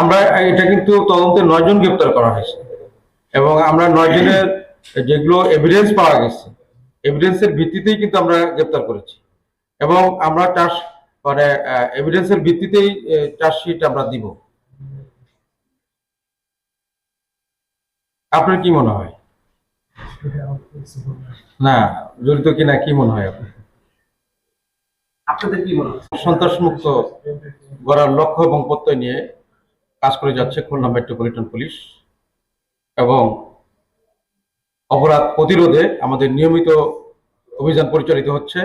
আমরা, এটা কিন্তু তদন্তে নয়জন গ্রেপ্তার করা হয়েছে। এবং আমরা নয় জনের যেগুলো এভিডেন্স পাওয়া গেছে এভিডেন্সের ভিত্তিতেই কিন্তু আমরা গ্রেপ্তার করেছি। এবং আমরা চার্জ মানে এভিডেন্সের ভিত্তিতেই চার্জশিট আমরা দিব। আপনার কি মনে হয়? না, জড়িত কিনা কি মনে হয় আপনার? আপনাদের কি মনে হয়? সন্ত্রাস মুক্ত গড়ার লক্ষ্য এবং প্রত্যয় নিয়ে কাজ করে যাচ্ছে খুলনা মেট্রোপলিটন পুলিশ এবং অপরাধ প্রতিরোধে আমাদের নিয়মিত অভিযান পরিচালিত হচ্ছে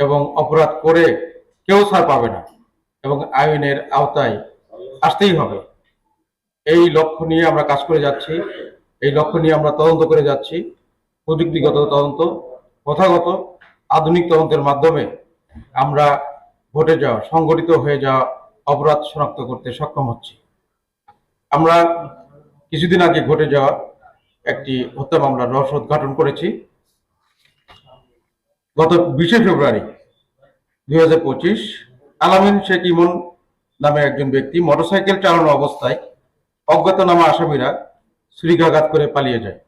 এবং অপরাধ করে কেউ ছাড় পাবে না এবং আইনের আওতায় আসতেই হবে। এই লক্ষ্য নিয়ে আমরা কাজ করে যাচ্ছি, এই লক্ষ্য নিয়ে আমরা তদন্ত করে যাচ্ছি। প্রযুক্তিগত তদন্ত প্রথাগত আধুনিক তদন্তের মাধ্যমে আমরা ঘটে যাওয়া, সংগঠিত হয়ে যাওয়া অপরাধ শনাক্ত করতে সক্ষম হচ্ছি। আমরা কিছুদিন আগে ঘটে যাওয়া একটি হত্যা মামলার রহস্য উদ্ঘাটন করেছি। গত বিশে ফেব্রুয়ারি দুই হাজার পঁচিশ আলামিন শেখ ইমন নামে একজন ব্যক্তি মোটরসাইকেল চালানো অবস্থায় অজ্ঞাতনামা আসামিরা শ্রীঘাঘাত করে পালিয়ে যায়।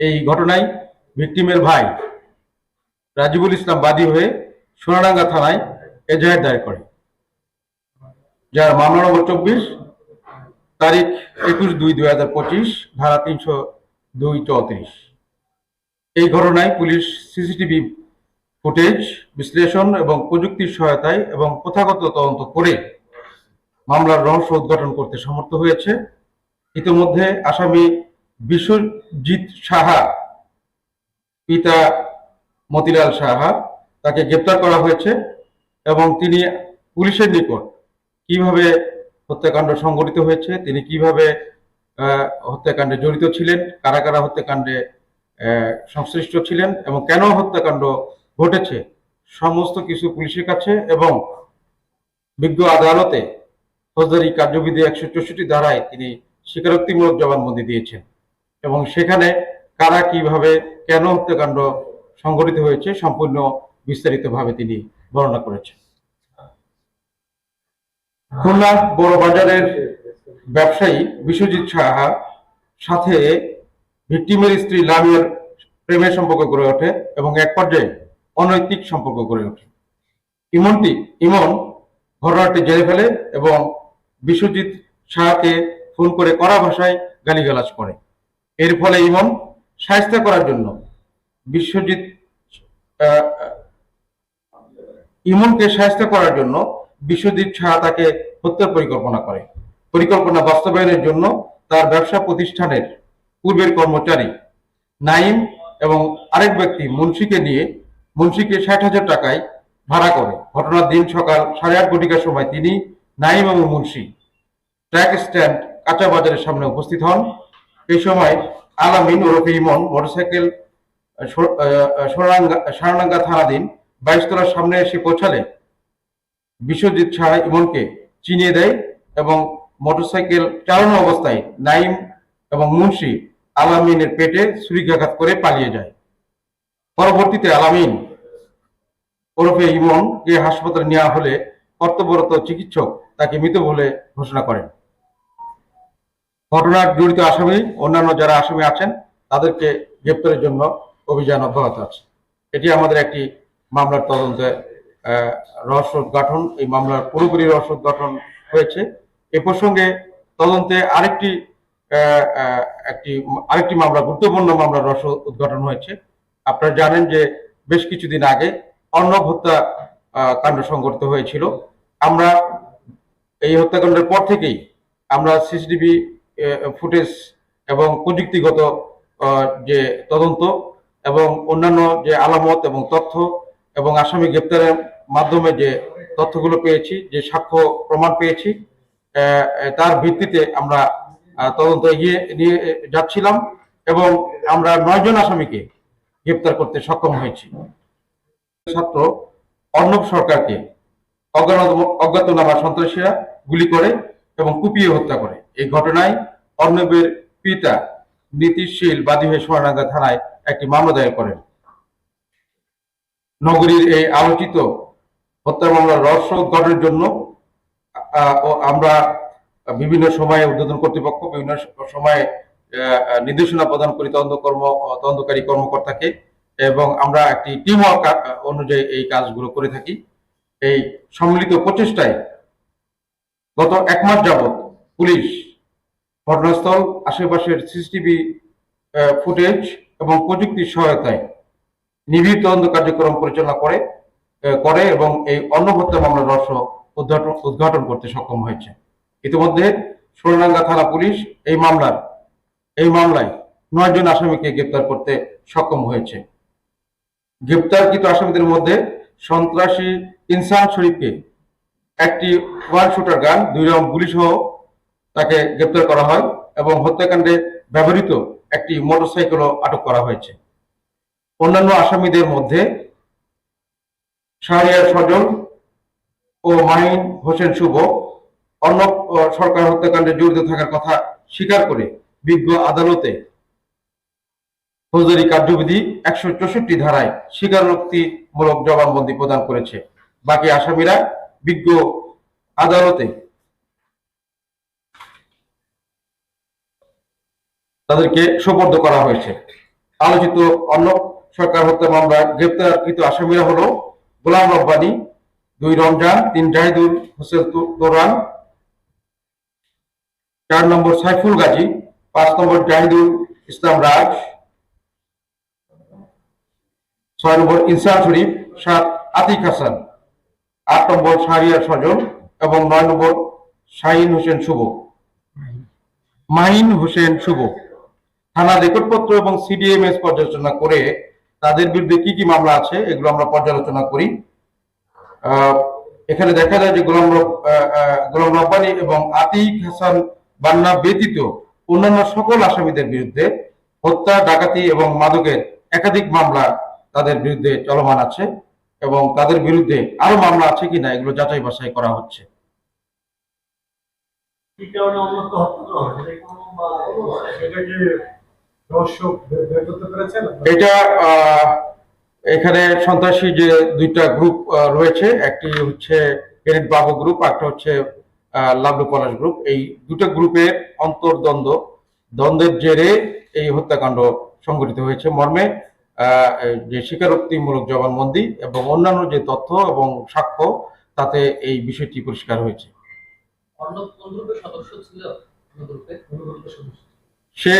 এই ঘটনায় ভিকটিমের ভাই রাজিবুল ইসলাম বাদী হয়ে সোনাডাঙ্গা থানায় এজাহার দায়ের করে। যার মামলা নম্বর চব্বিশ, তারিখ একুশ দুই দুই হাজার পঁচিশ, ধারা তিনশো দুই চৌত্রিশ। এই ঘটনায় পুলিশ সিসিটিভি ফুটেজ, বিশ্লেষণ এবং প্রযুক্তির সহায়তায় এবং প্রথাগত তদন্ত করে মামলার রহস্য উদ্ঘাটন করতে সমর্থ হয়েছে। ইতিমধ্যে আসামি বিশ্বজিৎ সাহা, পিতা মতিলাল সাহা তাকে গ্রেপ্তার করা হয়েছে এবং তিনি পুলিশের নিকট কীভাবে হত্যাকাণ্ড সংঘটিত হয়েছে, তিনি কীভাবে হত্যাকাণ্ডে জড়িত ছিলেন, কারা কারা হত্যাকাণ্ডে সংশ্লিষ্ট ছিলেন এবং কেন হত্যাকাণ্ড ঘটেছে, সমস্ত কিছু পুলিশের কাছে এবং বিজ্ঞ আদালতে ফৌজদারি কার্যবিধি একশো চৌষট্টি ধারায় তিনি স্বীকারোক্তিমূলক জবানবন্দি দিয়েছেন এবং সেখানে কারা কীভাবে, কেন হত্যাকাণ্ড সংঘটিত হয়েছে সম্পূর্ণ বিস্তারিতভাবে তিনি বর্ণনা করেছেন। খুলনা বড় বাজারের ব্যবসায়ী বিশ্বজিৎ সাহা সাথে ভিক্টিমের স্ত্রী লামিয়ার প্রেমের সম্পর্ক গড়ে ওঠে এবং এক পর্যায়ে অনৈতিক সম্পর্ক গড়ে ওঠে। ইমনটি ইমন ঘটনাটি জেনে ফেলে এবং বিশ্বজিৎ সাহাকে ফোন করে কড়া ভাষায় গালিগালাজ করে। এর ফলে ইমন সাহায্য করার জন্য বিশ্বজিৎ ইমনকে সাহায্য করার জন্য বিশ্বজিৎ সাহা তাকে হত্যার পরিকল্পনা করে। পরিকল্পনা বাস্তবায়নের জন্য তার ব্যবসা প্রতিষ্ঠানের পূর্বের কর্মচারী নাইম এবং আরেক ব্যক্তি মুন্সিকে নিয়ে মুন্সিকে ষাট হাজার টাকায় ভাড়া করে। ঘটনার দিন সকাল সাড়ে আট ঘটিকার সময় তিনি নাইম এবং মুন্সি ট্র্যাক স্ট্যান্ড কাঁচা বাজারের সামনে উপস্থিত হন। এই সময় আলামিন ওরফে ইমন মোটরসাইকেল সারানাঙ্গা থানাধীন বাইশতলার সামনে এসে পৌঁছালে বিশ্বজিৎ শাহ ইমনকে চিনিয়ে দেয় এবং মোটরসাইকেল চালানো অবস্থায় নাইম এবং মুন্সি আলামিনের পেটে ছুরিকাঘাত করে পালিয়ে যায়। পরবর্তীতে আলামিন ওরফে ইমনকে হাসপাতালে নেওয়া হলে কর্তব্যরত চিকিৎসক তাকে মৃত বলে ঘোষণা করেন। ঘটনার জড়িত আসামি, অন্যান্য যারা আসামি আছেন, তাদেরকে গ্রেপ্তারের জন্য অভিযান অব্যাহত আছে। এটি আমাদের একটি মামলার তদন্তে রহস্য উদ্ঘাটন, এই মামলার পুরোপুরি রহস্য উদ্ঘাটন হয়েছে। এ প্রসঙ্গে তদন্তে আরেকটি একটি, আরেকটি মামলা, গুরুত্বপূর্ণ মামলার রহস্য উদ্ঘাটন হয়েছে। আপনারা জানেন যে বেশ কিছুদিন আগে অর্ণব হত্যা কাণ্ড সংঘটিত হয়েছিল। আমরা এই হত্যাকাণ্ডের পর থেকেই আমরা সিসিটিভি ফুটেজ এবং প্রযুক্তিগত যে তদন্ত এবং অন্যান্য যে আলামত এবং তথ্য এবং আসামি গ্রেপ্তারের মাধ্যমে যে তথ্যগুলো পেয়েছি, যে সাক্ষ্য প্রমাণ পেয়েছি তার ভিত্তিতে আমরা তদন্ত এগিয়ে নিয়ে যাচ্ছিলাম এবং আমরা নয়জন আসামিকে গ্রেপ্তার করতে সক্ষম হয়েছি। ছাত্র অর্ণব সরকারকে অজ্ঞাত- অজ্ঞাতনামা সন্ত্রাসীরা গুলি করে এবং কুপিয়ে হত্যা করে। এই ঘটনায় অর্ণবের পিতা নীতিশীল বাদী হয়ে সোনাডাঙ্গা থানায় একটি মামলা দায়ের করেন। নগরীর এই আলোচিত হত্যা মামলার রহস্য উদ্ঘাটনের জন্য আমরা বিভিন্ন সময়ে উদ্বোধন কর্তৃপক্ষ, বিভিন্ন সময়ে নির্দেশনা প্রদান করি তদন্ত কর্ম, তদন্তকারী কর্মকর্তাকে এবং আমরা একটি টিম ওয়ার্ক অনুযায়ী এই কাজগুলো করে থাকি। এই সম্মিলিত প্রচেষ্টায় গত এক মাস যাবৎ পুলিশ, ঘটনাস্থল, আশেপাশের সিসিটিভি ফুটেজ এবং প্রযুক্তির সহায়তায় নিবিড় তদন্ত কার্যক্রম পরিচালনা করে করে এবং এই অন্ন হত্যা মামলার রহস্য উদ্ঘাটন উদ্ঘাটন করতে সক্ষম হয়েছে। ইতিমধ্যে সোনাডাঙ্গা থানা পুলিশ এই মামলার, এই মামলায় নয় জন আসামিকে গ্রেপ্তার করতে সক্ষম হয়েছে। গ্রেপ্তারকৃত আসামিদের মধ্যে সন্ত্রাসী ইনসান শরীফকে একটি ওয়ান শুটার গান, দুই রাউন্ড গুলি সহ তাকে গ্রেপ্তার করা হয় এবং হত্যাকাণ্ডে ব্যবহৃত একটি মোটরসাইকেলও আটক করা হয়েছে। অন্যান্য আসামিদের মধ্যে শাহরিয়ার সজল ও মাহিন হোসেন শুভ, অন্য সরকার হত্যাকাণ্ডে জড়িত থাকার কথা স্বীকার করে বিজ্ঞ আদালতে ফৌজদারি কার্যবিধি একশো চৌষট্টি ধারায় স্বীকারোক্তিমূলক জবানবন্দি প্রদান করেছে। বাকি আসামিরা বিজ্ঞ আদালতে তাদেরকে সোপর্দ করা হয়েছে। আলোচিত অন্য সরকার হত্যা মামলায় গ্রেপ্তারকৃত আসামিরা হলো গোলাম রব্বানি, দুই রমজান, তিন জাহিদুল হোসেন তোরান, চার নম্বর সাইফুল গাজী, পাঁচ নম্বর জাহিদুল ইসলাম রাজ ছয় নম্বর ইনসান শরীফ, সাত আতিক হাসান, আট নম্বর শাহরিয়ার সজল এবং নয় নম্বর শাহিন হোসেন শুভ। মাহিন হোসেন শুভ। থানা রেকর্ডপত্র এবং সিডিএমএস পর্যালোচনা করে তাদের বিরুদ্ধে কি কি মামলা আছে, এগুলো আমরা পর্যালোচনা করি। এখানে দেখা যায় যে গোলাম গোলাম রব্বানি এবং আতিক হাসান বান্না ব্যতীত অন্যান্য সকল আসামিদের বিরুদ্ধে হত্যা, ডাকাতি এবং মাদকের একাধিক মামলা তাদের বিরুদ্ধে চলমান আছে এবং তাদের বিরুদ্ধে আরও মামলা আছে কিনা এগুলো যাচাই বাছাই করা হচ্ছে। কি কারণে এটা কোনো এখানে সন্ত্রাসী যে দুইটা গ্রুপ রয়েছে একটি হচ্ছে পেরেন্ট বাবু গ্রুপ একটা হচ্ছে আহ, লাভলু পলাশ গ্রুপ এই দুটো গ্রুপের অন্তর্দ্বন্দ্ব দ্বন্দ্বের জেরে এই হত্যাকাণ্ড সংঘটিত হয়েছে। মর্মে যে স্বীকারোক্তিমূলক জবানবন্দি এবং অন্যান্য যে তথ্য এবং সাক্ষ্য তাতে এই বিষয়টি পরিষ্কার হয়েছে। অন্য কোন গ্রুপের সদস্য ছিল? অন্য গ্রুপে অনুগত সদস্য। সে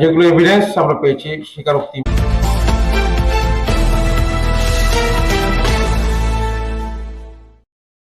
যেগুলো এভিডেন্স আমরা পেয়েছি স্বীকারোক্তি